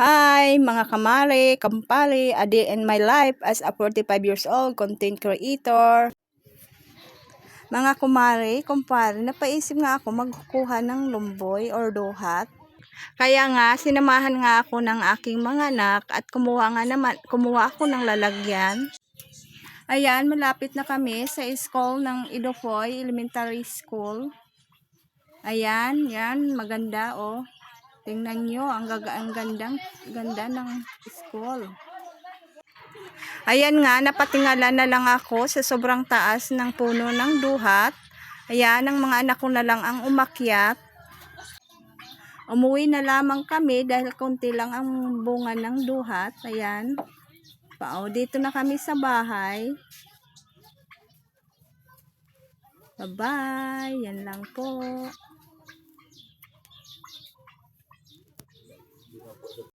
Hi, mga kamari, kampari, a day in my life as a 45 years old content creator. Mga kumari, kumpare, napaisip nga ako magkukuha ng lumboy or duhat. Kaya nga, sinamahan nga ako ng aking mga anak at kumuha nga naman, kumuha ako ng lalagyan. Ayan, malapit na kami sa school ng Idofoy Elementary School. Ayan, yan, maganda oh. Tingnan nyo, ang, gaga, ang gandang, ganda ng school. Ayan nga, napatingala na lang ako sa sobrang taas ng puno ng duhat. Ayan, ang mga anak ko na lang ang umakyat. Umuwi na lamang kami dahil konti lang ang bunga ng duhat. Ayan. Pao, dito na kami sa bahay. Bye-bye. Yan lang po. 你到火车站。